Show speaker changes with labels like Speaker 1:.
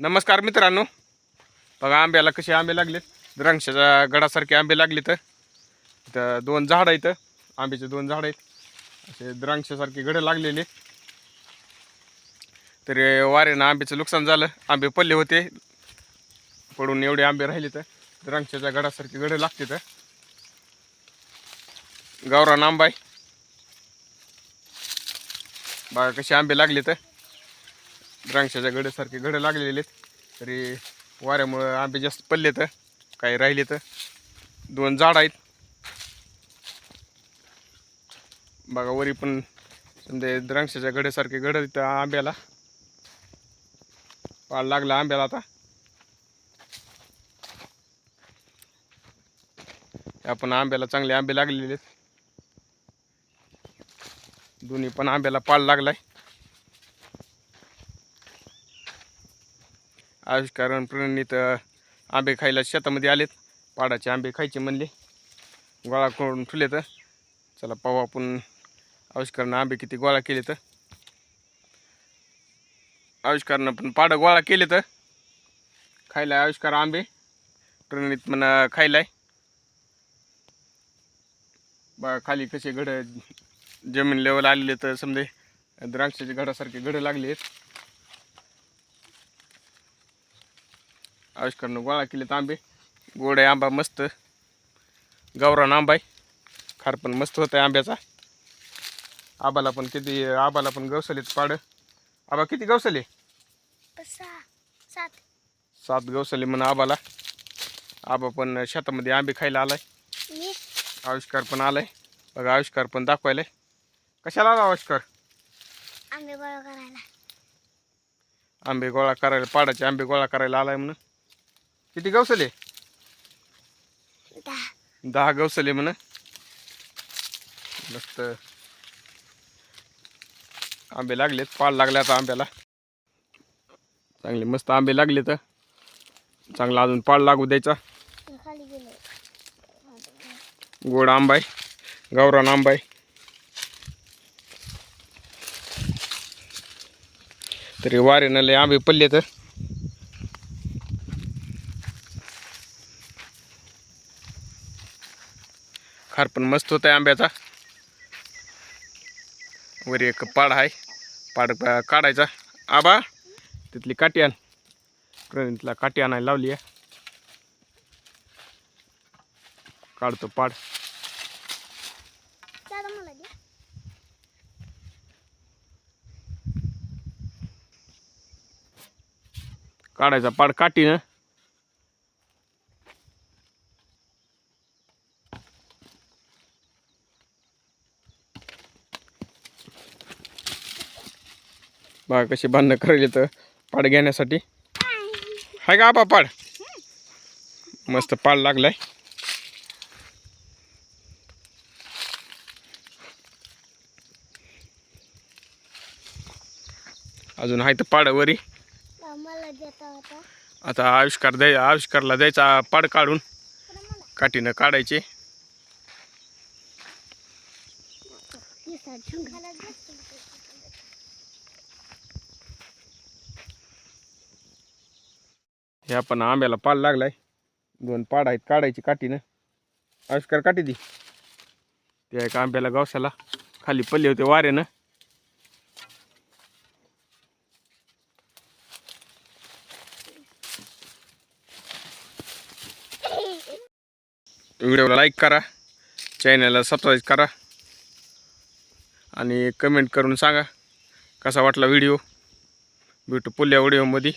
Speaker 1: नमस्कार मित्रांनो. बघा आंब्याला कसे आंबे लागलेत. द्राक्षाच्या गडासारखे आंबे लागले तर इथं दोन झाडं आहेत. आंब्याचे दोन झाडं आहेत. असे द्राक्षासारखे गडं लागलेले. तर वाऱ्यानं आंब्याचं नुकसान झालं. आंबे पडले होते. पडून एवढे आंबे राहिले तर द्राक्षाच्या गडासारखे गडं लागते तर गावरान आंबा आहे. बघा कसे आंबे लागले तर द्राक्षाच्या गड्यासारखे घडं लागलेले आहेत. तरी वाऱ्यामुळं आंबे जास्त पडले तर काही राहिले तर दोन झाड आहेत. बघा वरी पण समजा द्राक्षाच्या गड्यासारखे घडं तिथं आंब्याला. पाळ लागला आंब्याला आता. आपण आंब्याला चांगले आंबे लागलेले आहेत. दोन्ही पण आंब्याला पाळ लागलाय. आविष्कारण प्रणित आंबे खायला शेतामध्ये आलेत. पाडाचे आंबे खायचे म्हणले. गोळा करून ठेवले तर चला पाहू आपण आविष्कारण आंबे किती गोळा केले तर आविष्कारनं पण पाडं गोळा केले तर खायला आविष्कार आंबे. प्रणित म्हणा खायलाय. बघा खाली कसे घड जमीन लेवल आलेले तर समजे द्राक्षाच्या घडासारखे घडं लागले आहेत आविष्कारानं गोळा केलेत आंबे. गोड आहे आंबा मस्त. गावरान आंबा आहे. खार पण मस्त होत आहे आंब्याचा. आबाला पण किती आबाला पण गवसलेत पाड. आबा किती गवसले?
Speaker 2: सात
Speaker 1: सात गवसले म्हणून आबाला. आबा पण शेतामध्ये आंबे खायला आलाय. आविष्कार पण आलाय. बघा आविष्कार पण दाखवायलाय. कशाला आला आविष्कार?
Speaker 2: आंबे गोळा करायला.
Speaker 1: आंबे गोळा करायला पाडाचे आंबे गोळा करायला आलाय म्हणून किती गवसले?
Speaker 2: दहा.
Speaker 1: गवसले म्हण. मस्त. आंबे लागलेत पाळ लागले आता आंब्याला. चांगले मस्त आंबे लागले तर चांगला अजून पाळ लागू द्यायचा. गोड आंबा आहे गावरान आंबा आहे तरी वारेनं लय आंबे पडले तर खार पण मस्त होत आहे आंब्याचा. वर एक पाड आहे. पाड काढायचा. आबा तिथली काठी आण. प्रणितला काठी आणायला लावली आहे. काढतो पाड. काढायचा पाड काठीनं. बघा कशी बांधणं करायला तर पाड घेण्यासाठी. हाय का आबा पाड? मस्त पाड लागलाय. अजून आहे तर पाड वरी
Speaker 2: दा मला देता होता.
Speaker 1: आता आविष्कार द्याय आविष्कारला द्यायचा पाड काढून. काठीनं काढायचे. हे पण आंब्याला पाड लागलाय. दोन पाड आहेत काढायची काठीनं. आविष्कार काठी दी. त्या एका आंब्याला गावसाला खाली पल्ले होते वाऱ्यानं. व्हिडिओला लाईक करा. चॅनलला सबस्क्राईब करा. आणि कमेंट करून सांगा कसा वाटला व्हिडिओ. भेटू पुढल्या व्हिडिओमध्ये.